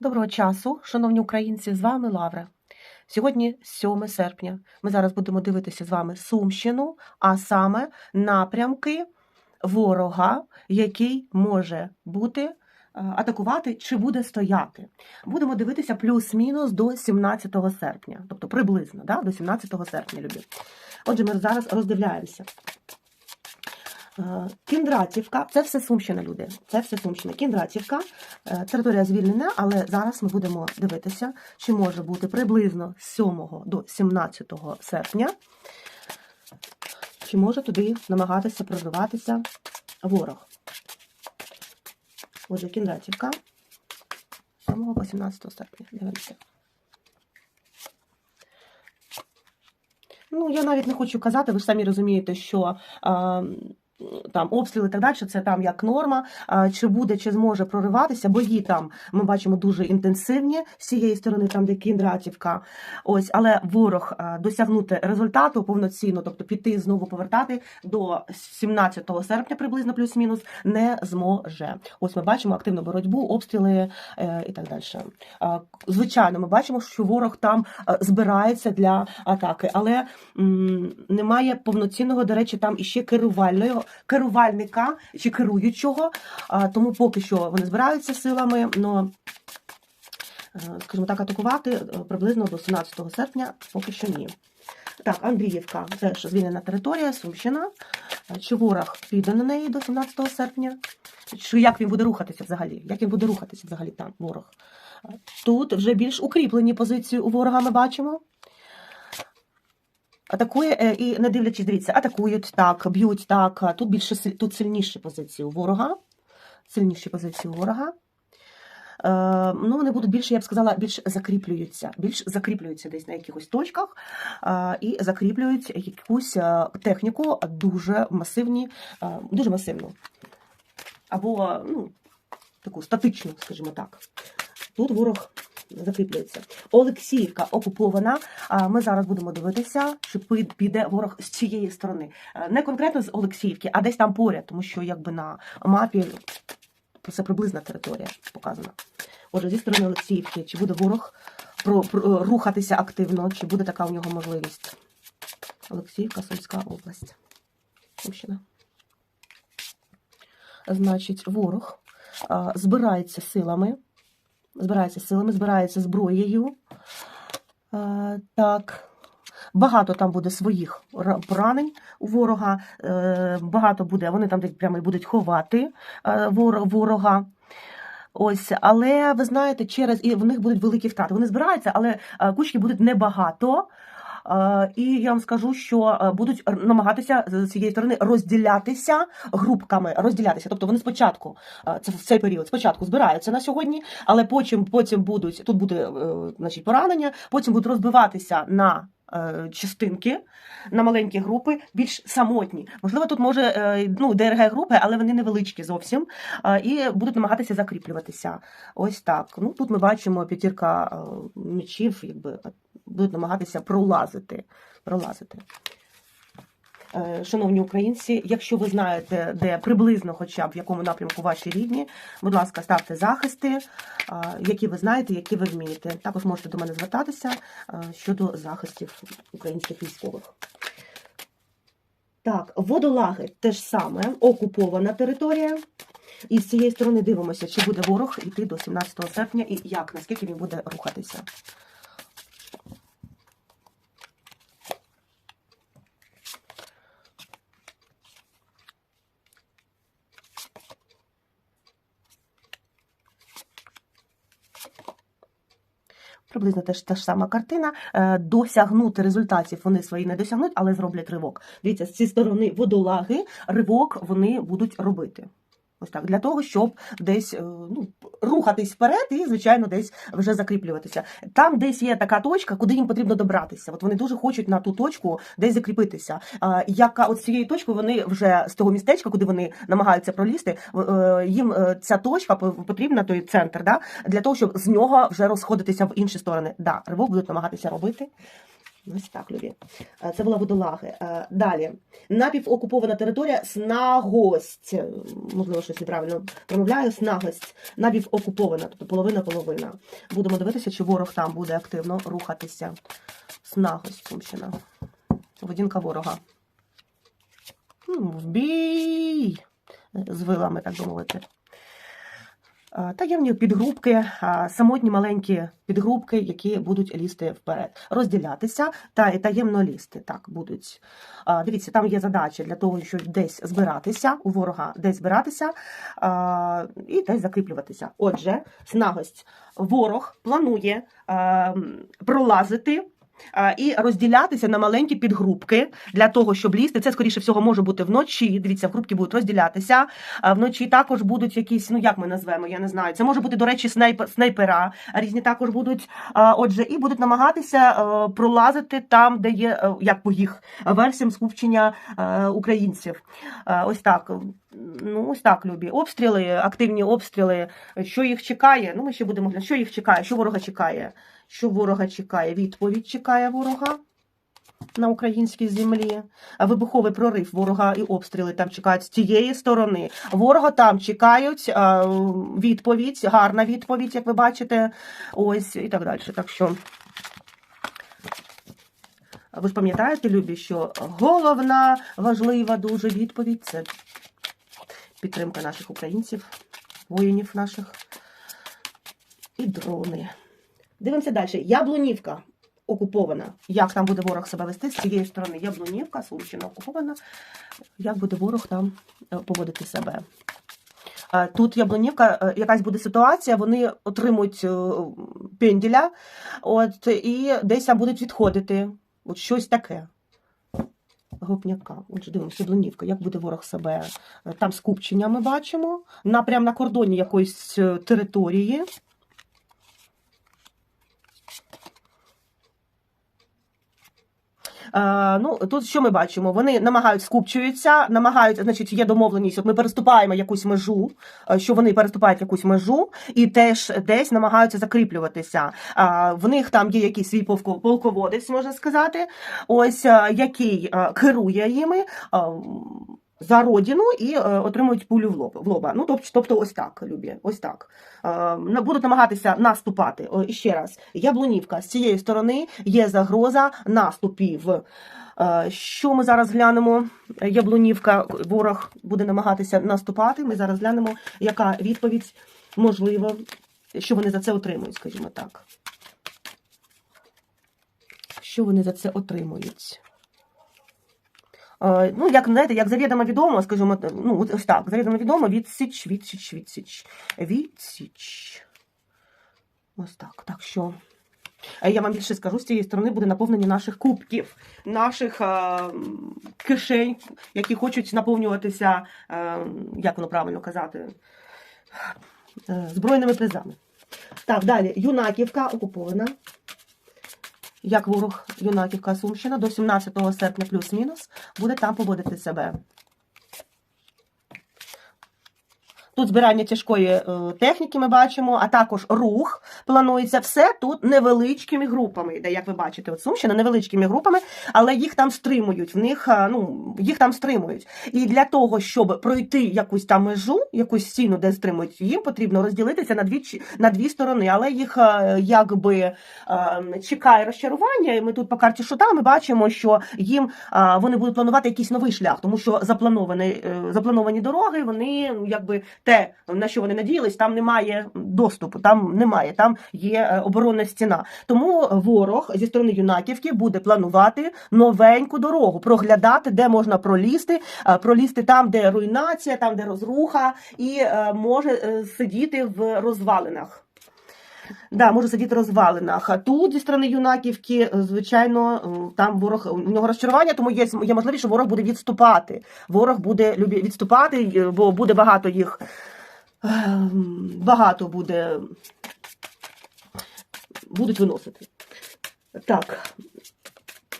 Доброго часу, шановні українці, з вами Лавра. Сьогодні 7 серпня. Ми зараз будемо дивитися з вами Сумщину, а саме напрямки ворога, який може бути е, атакувати чи буде стояти. Будемо дивитися плюс-мінус до 17 серпня, тобто приблизно да, до 17 серпня, любі. Отже, ми зараз роздивляємося. Е, Кіндратівка, це все Сумщина, люди. Це все Сумщина. Кіндратівка, е, територія звільнена, але зараз ми будемо дивитися, чи може бути приблизно з 7 до 17 серпня, чи може туди намагатися прорватися ворог. Отже, Кіндратівка, 7 по 17 серпня. Дивимося. Ну, я навіть не хочу казати, ви ж самі розумієте, що а, там обстріли і так далі, це там як норма. Чи буде, чи зможе прориватися, бої там ми бачимо дуже інтенсивні з цієї сторони, там де Кіндратівка. Ось, але ворог досягнути результату повноцінно, тобто піти знову повертати до 17 серпня, приблизно плюс-мінус, не зможе. Ось ми бачимо активну боротьбу, обстріли е, і так далі. Звичайно, ми бачимо, що ворог там збирається для атаки, але немає повноцінного, до речі, там іще керувального керувальника чи керуючого. Тому поки що вони збираються силами. Но, е, скажімо так, атакувати е, приблизно до 17 серпня поки що ні. Так, Андріївка теж звільнена територія, Сумщина. Е, Чи ворог піде на неї до 17 серпня? Чи як він буде рухатися взагалі? Як він буде рухатися взагалі там, ворог? Тут вже більш укріплені позиції у ворога ми бачимо. Атакує е, і не дивлячись, дивіться, атакують так, б'ють так. Тут більше тут сильніші позиції у ворога. Сильніші позиції у ворога. Е, ну, вони будуть більше, я б сказала, більш закріплюються. Більш закріплюються десь на якихось точках е, і закріплюють якусь е, техніку дуже масивні, е, дуже масивну. Або ну, таку статичну, скажімо так. Тут ворог закріплюється. Олексіївка окупована. Ми зараз будемо дивитися, чи піде ворог з цієї сторони. Е, Не конкретно з Олексіївки, а десь там поряд, тому що якби на мапі це приблизна територія показана. Отже, зі сторони Олексіївки, чи буде ворог рухатися активно, чи буде така у нього можливість? Олексіївка, Сумська область. Сумщина. Значить, ворог збирається силами, збирається силами, збирається зброєю. А, так. Багато там буде своїх поранень у ворога. е, Багато буде, вони там десь прямо і будуть ховати е, ворога. Ось, але ви знаєте, через і в них будуть великі втрати. Вони збираються, але е, кучки будуть небагато. Е, І я вам скажу, що е, будуть намагатися з цієї сторони розділятися групками, розділятися. Тобто вони спочатку, е, це в цей період, спочатку збираються на сьогодні, але потім, потім будуть тут буде значить, поранення, потім будуть розбиватися на. Е, Частинки на маленькі групи більш самотні. Можливо, тут може е, ну, ДРГ групи, але вони невеличкі зовсім е, і будуть намагатися закріплюватися. Ось так. Ну тут ми бачимо п'ятірка мечів, якби будуть намагатися пролазити. пролазити. Е, Шановні українці, якщо ви знаєте, де приблизно, хоча б в якому напрямку ваші рідні, будь ласка, ставте захисти, е, які ви знаєте, які ви вмієте. Також можете до мене звертатися е, щодо захистів українських військових. Так, водолаги теж саме, окупована територія. І з цієї сторони дивимося, чи буде ворог йти до 17 серпня і як, наскільки він буде рухатися. Приблизно теж та ж сама картина. Е, Досягнути результатів вони свої не досягнуть, але зроблять ривок. Дивіться, з цієї сторони водолаги ривок вони будуть робити. Ось так, для того, щоб десь е, ну, рухатись вперед і, звичайно, десь вже закріплюватися. Там десь є така точка, куди їм потрібно добратися. От вони дуже хочуть на ту точку десь закріпитися. Яка от з цієї точки вони вже з того містечка, куди вони намагаються пролізти, е, їм е, ця точка потрібна, той центр, да, для того, щоб з нього вже розходитися в інші сторони. Да, ривок будуть намагатися робити. Ось так, любі. Е, Це була водолаги. Е, Далі. Напівокупована територія Снагость. Е, Можливо, щось неправильно промовляю. Снагость. Напівокупована, тобто половина-половина. Будемо дивитися, чи ворог там буде активно рухатися. Снагость, Сумщина. Водінка ворога. В бій! З вилами, так би мовити. Таємні підгрупки, самотні маленькі підгрупки, які будуть лізти вперед, розділятися та таємно лізти. Так будуть. Дивіться, там є задача для того, щоб десь збиратися у ворога, десь збиратися і десь закріплюватися. Отже, снагость. Ворог планує пролазити. І розділятися на маленькі підгрупки для того, щоб лізти. Це скоріше всього може бути вночі. Дивіться, групки будуть розділятися. Вночі також будуть якісь, ну як ми назвемо, я не знаю. Це може бути, до речі, снайпер, снайпера. Різні також будуть. Отже, і будуть намагатися пролазити там, де є, е, як по їх версіям скупчення е, українців. Ось так. Ну, ось так, любі. Обстріли, активні обстріли. Що їх чекає? Ну, ми ще будемо глянути. Що їх чекає? Що ворога чекає? Що ворога чекає? Відповідь чекає ворога на українській землі. Вибуховий прорив ворога і обстріли там чекають з тієї сторони. Ворога там чекають відповідь, гарна відповідь, як ви бачите. Ось і так далі. Так що. Ви ж пам'ятаєте, любі, що головна важлива дуже відповідь це підтримка наших українців, воїнів наших і дрони. Дивимося далі. Яблунівка окупована. Як там буде ворог себе вести з цієї сторони? Яблунівка, Сумщина окупована. Як буде ворог там е, поводити себе? Е, Тут Яблунівка, е, якась буде ситуація, вони отримують пенділя, от, і десь там будуть відходити. От щось таке. Гопняка. Отже, дивимося, Яблунівка, як буде ворог себе. е, Там скупчення ми бачимо. На, прямо на кордоні якоїсь е, території. Ну, тут що ми бачимо? Вони намагають скупчуються, намагають, значить, є домовленість, от ми переступаємо якусь межу, е, що вони переступають якусь межу, і теж десь намагаються закріплюватися. Е, в них там є якийсь свій полко- полководець, можна сказати, ось е, який е, керує їми. За родину і е, отримують пулю в лоб в лоба. Ну тобто, тобто, ось так, любі, ось так. Е, будуть намагатися наступати. І ще раз, яблунівка з цієї сторони є загроза наступів. Е, Що ми зараз глянемо? Яблунівка, ворог буде намагатися наступати. Ми зараз глянемо, яка відповідь можливо, що вони за це отримують, скажімо так. Що вони за це отримують? Е, Ну, як знаєте, як завідомо відомо, скажімо, ну, ось так, завідомо відомо, відсіч, відсіч, відсіч, відсіч. Ось так. Так що е, я вам більше скажу, з цієї сторони буде наповнення наших кубків, наших е, кишень, які хочуть наповнюватися, е, як воно правильно казати, е, збройними призами. Так, далі. Юнаківка окупована. Як ворог Юнаківка Сумщина до 17 серпня плюс-мінус буде там поводити себе. Тут збирання тяжкої е, техніки ми бачимо, а також рух планується. Все тут невеличкими групами йде, як ви бачите, от Сумщина невеличкими групами, але їх там стримують. В них ну їх там стримують. І для того, щоб пройти якусь там межу, якусь стіну, де стримують, їм потрібно розділитися на дві на дві сторони, але їх якби чекає розчарування. І ми тут по карті Шута ми бачимо, що їм вони будуть планувати якийсь новий шлях, тому що заплановані, е, заплановані дороги, вони ну, якби те, на що вони надіялись, там немає доступу, там немає, там є е, оборонна стіна. Тому ворог зі сторони юнаківки буде планувати новеньку дорогу, проглядати, де можна пролізти, е, пролізти там, де руйнація, там, де розруха, і е, може е, сидіти в розвалинах. Да, може сидіти в розвалинах. А тут зі сторони юнаківки, е, звичайно, е, там ворог у нього розчарування, тому є, є можливість, що ворог буде відступати. Ворог буде відступати, е, бо буде багато їх. Багато буде. Будуть виносити. Так.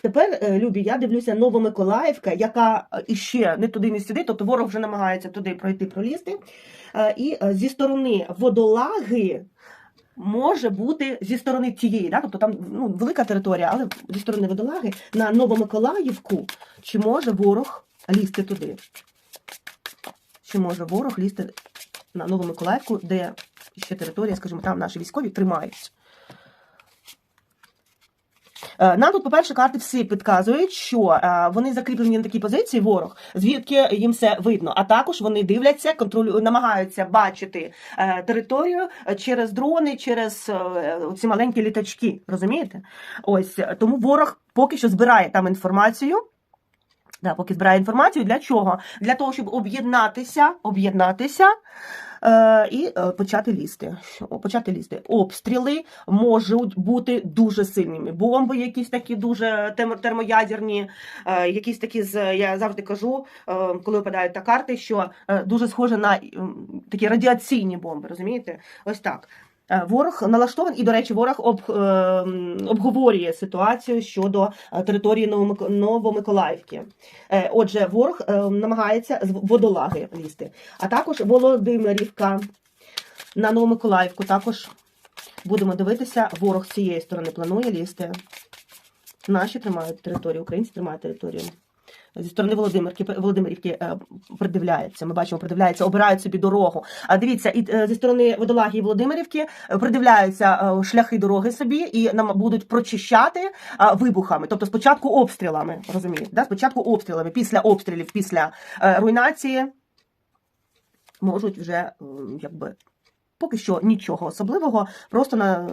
Тепер, е, Любі, я дивлюся Новомиколаївка, яка е, іще не туди, не сюди, тобто ворог вже намагається туди пройти, пролізти. Е, І е, зі сторони водолаги може бути зі сторони тієї, да? тобто там ну, велика територія, але зі сторони водолаги на Новомиколаївку, чи може ворог лізти туди? Чи може ворог лізти на Новомиколаївку, де ще територія, скажімо, там наші військові тримаються? Е, Нам тут, по-перше, карти всі підказують, що е, вони закріплені на такій позиції ворог, звідки їм все видно. А також вони дивляться, контролю намагаються бачити е, територію через дрони, через ці маленькі літачки. Розумієте? Ось тому ворог поки що збирає там інформацію. Да, поки збирає інформацію. Для чого? Для того, щоб об'єднатися, об'єднатися і е, почати лізти. Почати лізти. Обстріли можуть бути дуже сильними. Бомби, якісь такі дуже термоядерні, е, якісь такі з я завжди кажу, е, коли випадають та карти, що е, дуже схоже на такі радіаційні бомби. Розумієте? Ось так. Е, Ворог налаштований, і, до речі, ворог об, е, обговорює ситуацію щодо е, території Новомиколаївки. Отже, ворог намагається з водолаги лізти. А також Володимирівка на Новомиколаївку. Також будемо дивитися, ворог з цієї сторони планує лізти. Наші тримають територію, українці тримають територію. Зі сторони Володимирки, Володимирівки е, придивляється. Ми бачимо, придивляється, обирають собі дорогу. А дивіться, і е, зі сторони Водолаги Володимирівки е, придивляються шляхи дороги собі і нам будуть прочищати вибухами. Тобто спочатку обстрілами, розумієте? Да? Спочатку обстрілами, після обстрілів, після руйнації можуть вже якби. Поки що нічого особливого, просто на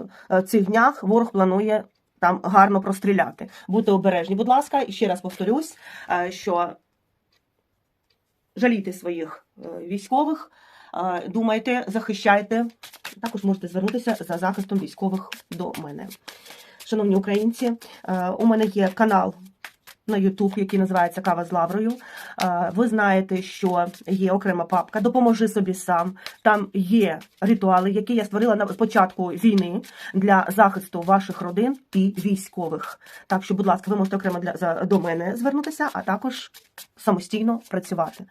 цих днях ворог планує там гарно простріляти. Будьте обережні, будь ласка, і ще раз повторюсь, е, що жалійте своїх е, військових, е, думайте, захищайте. Також можете звернутися за захистом військових до мене. Шановні українці, у мене є канал на YouTube, який називається Кава з Лаврою. Ви знаєте, що є окрема папка Допоможи собі сам. Там є ритуали, які я створила на початку війни для захисту ваших родин і військових. Так що, будь ласка, ви можете окремо для за до мене звернутися, а також самостійно працювати.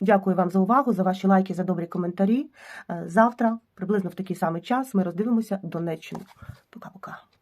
Дякую вам за увагу, за ваші лайки, за добрі коментарі. Е, Завтра, приблизно в такий самий час, ми роздивимося Донеччину. Пока-пока.